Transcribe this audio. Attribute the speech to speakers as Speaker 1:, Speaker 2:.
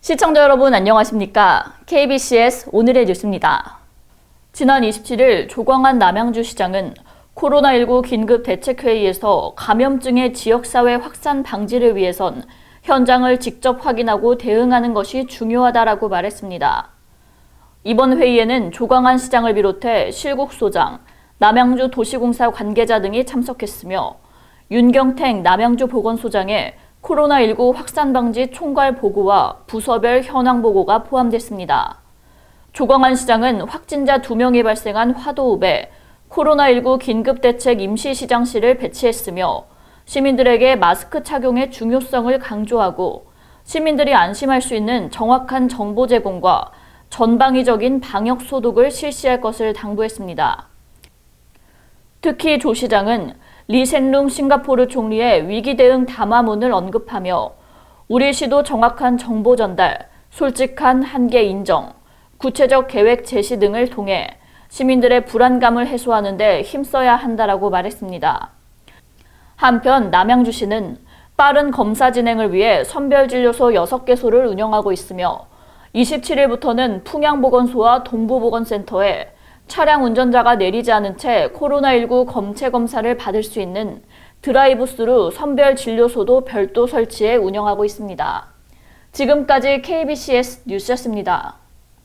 Speaker 1: 시청자 여러분 안녕하십니까? KBCS 오늘의 뉴스입니다. 지난 27일 조광한 남양주 시장은 코로나19 긴급 대책회의에서 감염증의 지역사회 확산 방지를 위해선 현장을 직접 확인하고 대응하는 것이 중요하다라고 말했습니다. 이번 회의에는 조광한 시장을 비롯해 실국 소장, 남양주 도시공사 관계자 등이 참석했으며 윤경택 남양주 보건소장의 코로나19 확산 방지 총괄 보고와 부서별 현황 보고가 포함됐습니다. 조광한 시장은 확진자 2명이 발생한 화도읍에 코로나19 긴급대책 임시시장실을 배치했으며 시민들에게 마스크 착용의 중요성을 강조하고 시민들이 안심할 수 있는 정확한 정보 제공과 전방위적인 방역 소독을 실시할 것을 당부했습니다. 특히 조 시장은 리센룽 싱가포르 총리의 위기 대응 담화문을 언급하며 우리 시도 정확한 정보 전달, 솔직한 한계 인정, 구체적 계획 제시 등을 통해 시민들의 불안감을 해소하는 데 힘써야 한다라고 말했습니다. 한편 남양주시는 빠른 검사 진행을 위해 선별진료소 6개소를 운영하고 있으며 27일부터는 풍양보건소와 동부보건센터에 차량 운전자가 내리지 않은 채 코로나19 검체 검사를 받을 수 있는 드라이브스루 선별 진료소도 별도 설치해 운영하고 있습니다. 지금까지 KBCS 뉴스였습니다.